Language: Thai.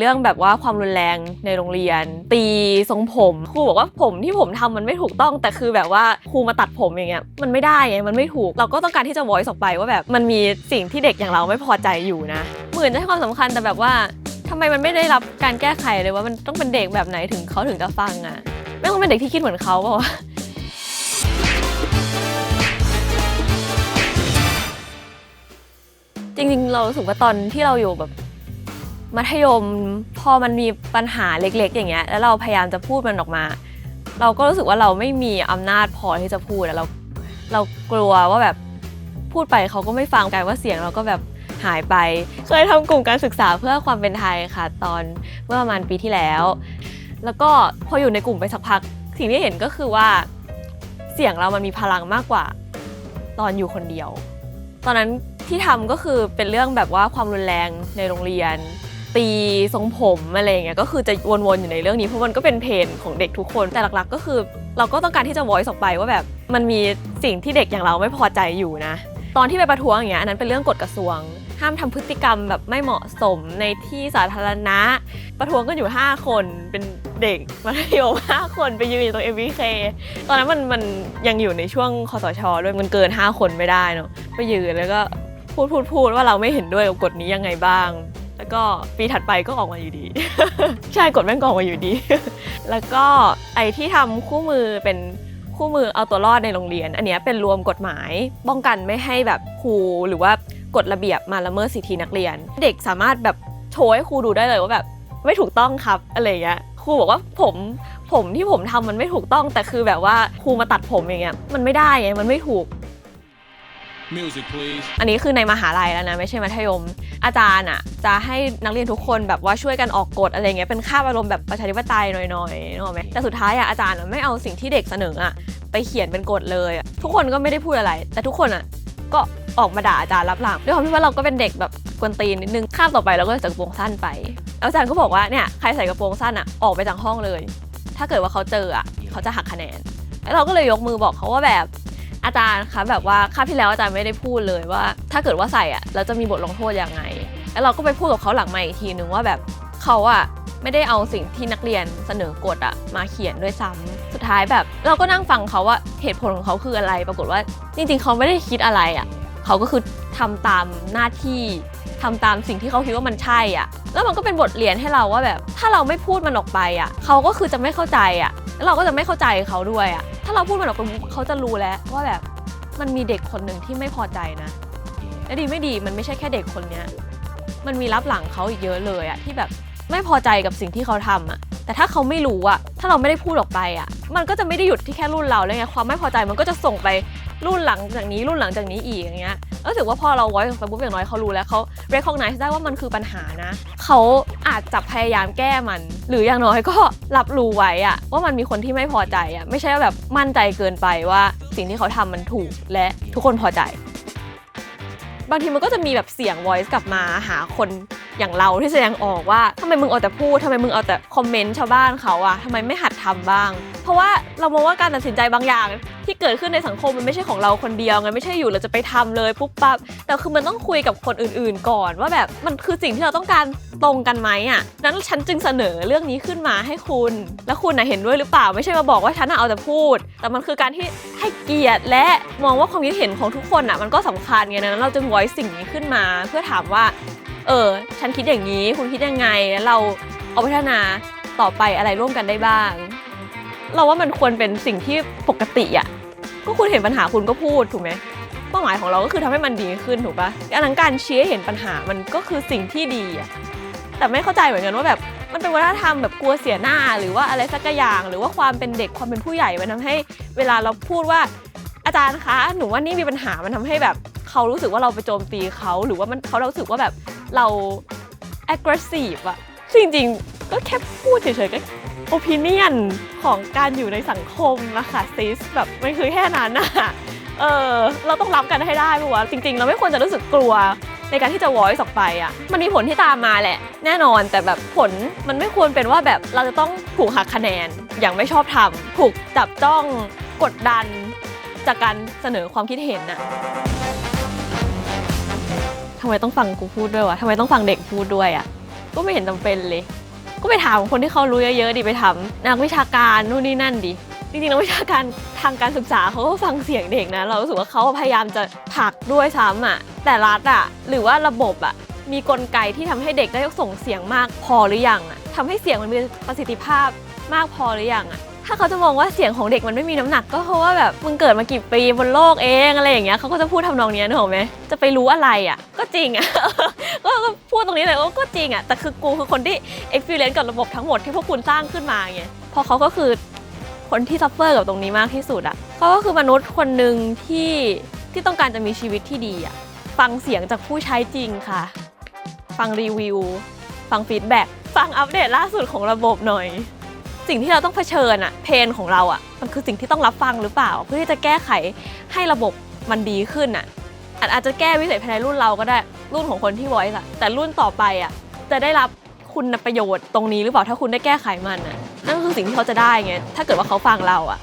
เรื่องแบบว่าความรุนแรงในโรงเรียน ตีทรงผมครูบอกว่าผมที่ผมทำมันไม่ถูกต้อง แต่คือแบบว่าครูมาตัดผมอย่างเงี้ยมันไม่ได้ไงมันไม่ถูก เราก็ต้องการที่จะ voice ออกไปว่าแบบมันมีสิ่งที่เด็กอย่างเราไม่พอใจอยู่นะหมื่นจะให้ความสำคัญแต่แบบว่าทำไมมันไม่ได้รับการแก้ไขเลยว่ามันต้องเป็นเด็กแบบไหนถึงเขาถึงจะฟังอะไม่ต้องเป็นเด็กที่คิดเหมือนเขาเปล่าจริงๆ เรารู้สึกว่าตอนที่เราอยู่แบบ มัธยมพอมันมีปัญหาเล็ก ๆ อย่างเงี้ยแล้วเราพยายามจะพูดมันออกมา เราก็รู้สึกว่าเราไม่มีอำนาจพอที่จะพูดอะเราเรากลัวว่าแบบพูดไปเขาก็ไม่ฟังกันว่าเสียงเราก็แบบหายไปเคยทำกลุ่มการศึกษาเพื่อความเป็นไทยค่ะ ตอนเมื่อประมาณปีที่แล้ว แล้วก็พออยู่ในกลุ่มไปสักพัก สิ่งที่เห็นก็คือว่าเสียงเรามันมีพลังมากกว่า ตอนอยู่คนเดียว ตอนนั้นที่ทำก็คือเป็นเรื่องแบบว่าความรุนแรงในโรงเรียน ตีทรงผมอะไรเงี้ยก็คือจะวนๆอยู่ในเรื่องนี้เพราะมันก็เป็นเพนของเด็กทุกคน แต่หลักๆ ก็คือ เราก็ต้องการที่จะ voice ออกไปว่าแบบมันมีสิ่งที่เด็กอย่างเราไม่พอใจอยู่นะ ตอนที่ไปประท้วงอย่างเงี้ยอันนั้นเป็นเรื่องกฎกระทรวง ห้ามทำพฤติกรรมแบบไม่เหมาะสมในที่สาธารณะ ประท้วงกันอยู่ 5 คนเป็นเด็กมัธยม5คนไปยืนอยู่ตรง MVK ตอนนั้นมันมันยังอยู่ในช่วงคอสชด้วยมันเกิน 5 คนไม่ได้เนาะไปยืนแล้วก็พูดพูดพูดว่าเราไม่เห็นด้วยกับกฎนี้ยังไงบ้าง แล้วก็ปีถัดไปก็ออกมาอยู่ดี ใช่กฎแม่งก็ออกมาอยู่ดี แล้วก็ไอที่ทำคู่มือเป็นคู่มือเอาตัวรอดในโรงเรียน อันนี้เป็นรวมกฎหมายป้องกันไม่ให้แบบครูหรือว่ากฎระเบียบมาละเมิดสิทธินักเรียน เด็กสามารถแบบโชว์ให้ครูดูได้เลยว่าแบบไม่ถูกต้องครับอะไรเงี้ยครูบอกว่าผมผมที่ผมทำมันไม่ถูกต้องแต่คือแบบว่าครูมาตัดผมอย่างเงี้ยมันไม่ได้ไงมันไม่ถูก Music, please. อันนี้คือในมหาลัยแล้วนะไม่ใช่มัธยม อาจารย์อะจะให้นักเรียนทุกคนแบบว่าช่วยกันออกกฎอะไรเงี้ยเป็นค่าบอารมณ์แบบประชาธิปไตยหน่อยๆนึกออกไหมแต่สุดท้ายอะอาจารย์อะไม่เอาสิ่งที่เด็กเสนออะไปเขียนเป็นกฎเลยอะทุกคนก็ไม่ได้พูดอะไร แต่ทุกคนอะก็ออกมาด่าอาจารย์รับหลังด้วยความที่ว่าเราก็เป็นเด็กแบบกวนตีนนิดนึงข้ามต่อไปเราก็ใส่กระโปรงสั้นไปแล้วอาจารย์ก็บอกว่าเนี่ยใครใส่กระโปรงสั้นอะออกไปจากห้องเลย ถ้าเกิดว่าเขาเจออะเขาจะหักคะแนนแล้วเราก็เลยยกมือบอกเขาว่าแบบ อาจารย์คะแบบว่าคาบที่แล้วอาจารย์ไม่ได้พูดเลยว่า ถ้าเกิดว่าใส่อะแล้วจะมีบทลงโทษยังไง แล้วเราก็ไปพูดกับเขาหลังมาอีกทีนึงว่าแบบเขาอะไม่ได้เอาสิ่งที่นักเรียนเสนอกฎอะมาเขียนด้วยซ้ำสุดท้ายแบบ เราก็นั่งฟังเขาว่าเหตุผลของเขาคืออะไร ปรากฏว่าจริงๆ เขาไม่ได้คิดอะไรอะเขาก็คือทำตามหน้าที่ทำตามสิ่งที่เขาคิดว่ามันใช่อะแล้วมันก็เป็นบทเรียนให้เราว่าแบบ ถ้าเราไม่พูดมันออกไปอะเขาก็คือจะไม่เข้าใจอะ แล้วเราก็จะไม่เข้าใจเขาด้วยอะถ้าเราพูดมันออกไปเขาจะรู้แล้วว่าแบบมันมีเด็กคนหนึ่งที่ไม่พอใจนะและดีไม่ดีมันไม่ใช่แค่เด็กคนเนี้ยมันมีรับหลังเขาอีกเยอะเลยอะที่แบบไม่พอใจกับสิ่งที่เขาทำอะแต่ถ้าเขาไม่รู้อะถ้าเราไม่ได้พูดออกไปอะมันก็จะไม่ได้หยุดที่แค่รุ่นเราเลยไงความไม่พอใจมันก็จะส่งไปรุ่นหลังจากนี้รุ่นหลังจากนี้อีกอย่างเงี้ย แล้วรู้สึกว่าพอเราไว้ไปปุ๊บอย่างน้อยเขารู้แล้วเขา recognize ได้ว่ามันคือปัญหานะ เขาอาจจะพยายามแก้มัน หรืออย่างน้อยก็รับรู้ไว้อะว่ามันมีคนที่ไม่พอใจอะไม่ใช่ว่าแบบมั่นใจเกินไปว่าสิ่งที่เขาทำมันถูกและทุกคนพอใจ บางทีมันก็จะมีแบบเสียง voice กลับมาหาคน อย่างเราที่แสดงออกว่าทำไมมึงเอาแต่พูดทำไมมึงเอาแต่คอมเมนต์ชาวบ้านเขาอะทำไมไม่หัดทำบ้าง เพราะว่าเรามองว่าการตัดสินใจบางอย่าง ที่เกิดขึ้นในสังคมมันไม่ใช่ของเราคนเดียวไงไม่ใช่อยู่เราจะไปทำเลยปุ๊บปั๊บแต่คือมันต้องคุยกับคนอื่น ๆ ก่อน ว่าแบบมันคือสิ่งที่เราต้องการตรงกันไหมอะนั้นฉันจึงเสนอเรื่องนี้ขึ้นมาให้คุณ แล้วคุณนะเห็นด้วยหรือเปล่าไม่ใช่มาบอกว่าฉันน่ะเอาแต่พูด แต่มันคือการที่ให้เกียรติและมองว่าความคิดเห็นของทุกคนอะมันก็สำคัญไงนั้นเราจึง voice สิ่งนี้ขึ้นมา เพื่อถามว่า เออ ฉันคิดอย่างนี้ คุณคิดยังไงแล้วเราเอาพัฒนาต่อไปอะไรร่วมกันได้บ้าง เราว่ามันควรเป็นสิ่งที่ปกติอะก็คุณเห็นปัญหาคุณก็พูดถูกไหมเป้าหมายของเราก็คือทำให้มันดีขึ้นถูกปะอันนั้นการชี้ให้เห็นปัญหามันก็คือสิ่งที่ดีอะแต่ไม่เข้าใจเหมือนกันว่าแบบมันเป็นวัฒนธรรมแบบกลัวเสียหน้าหรือว่าอะไรสักอย่าง หรือว่าความเป็นเด็กความเป็นผู้ใหญ่มันทำให้ เวลาเราพูดว่าอาจารย์คะหนูว่านี่มีปัญหามันทำให้แบบเขารู้สึกว่าเราไปโจมตีเขาหรือว่ามันเขารู้สึกว่าแบบ เรา aggressive อะซึ่งจริงๆ ก็แค่พูดเฉยๆก็ opinion ของการอยู่ในสังคมอะค่ะซิสแบบมันคือแค่นั้นอะเออเราต้องรับกันให้ได้เพราะว่าจริงๆ เราไม่ควรจะรู้สึกกลัวในการที่จะ voice ออกไปอะมันมีผลที่ตามมาแหละ แน่นอนแต่แบบผลมันไม่ควรเป็นว่าแบบเราจะต้องถูกหักคะแนนอย่างไม่ชอบทำถูกจับจ้องกดดันจากการเสนอความคิดเห็นน่ะำไมต้องฟังกูพูดด้วยวะทำไมต้องฟังเด็กพูดด้วยอะก็ไม่เห็นจำเป็นเลย ก็ไปถามคนที่เขารู้เยอะๆดิไปถามนักวิชาการนู่นนี่นั่นดิจริงๆนักวิชาการทางการศึกษาเขาก็ฟังเสียงเด็กนะ เรารู้สึกว่าเขาพยายามจะผลักด้วยซ้ำอะแต่รัฐอะหรือว่าระบบอะมีกลไกที่ทำให้เด็กได้ส่งเสียงมากพอหรือยังอะทำให้เสียงมันมีประสิทธิภาพมากพอหรือยังอะ ถ้าเขาจะมองว่าเสียงของเด็กมันไม่มีน้ำหนัก ก็เพราะว่าแบบมึงเกิดมากี่ปีบนโลกเองอะไรอย่างเงี้ยเขาก็จะพูดทำนองเนี้ยนึกออกไหมจะไปรู้อะไรอะ ก็จริงอะก็พูดตรงนี้เลยว่าก็จริงอะแต่คือกูคือคนที่ experience กับระบบทั้งหมดที่พวกคุณสร้างขึ้นมาไงพราะเขาก็คือคนที่ซัฟเฟอร์กับตรงนี้มากที่สุดอะเขาก็คือมนุษย์คนหนึ่งที่ที่ต้องการจะมีชีวิตที่ดีอะฟังเสียงจากผู้ใช้จริงค่ะ ฟังรีวิว ฟังฟีดแบ็กฟังอัปเดตล่าสุดของระบบหน่อย สิ่งที่เราต้องเผชิญอะเพนของเราอะมันคือสิ่งที่ต้องรับฟังหรือเปล่า เพื่อที่จะแก้ไขให้ระบบมันดีขึ้นอะอาจจจะแก้วิสัยภายในรุ่นเราก็ได้รุ่นของคนที่ไว้อะแต่รุ่นต่อไปอะจะได้รับคุณประโยชน์ตรงนี้หรือเปล่าถ้าคุณได้แก้ไขมันอะนั่นคือสิ่งที่เขาจะได้ไงถ้าเกิดว่าเขาฟังเราอะ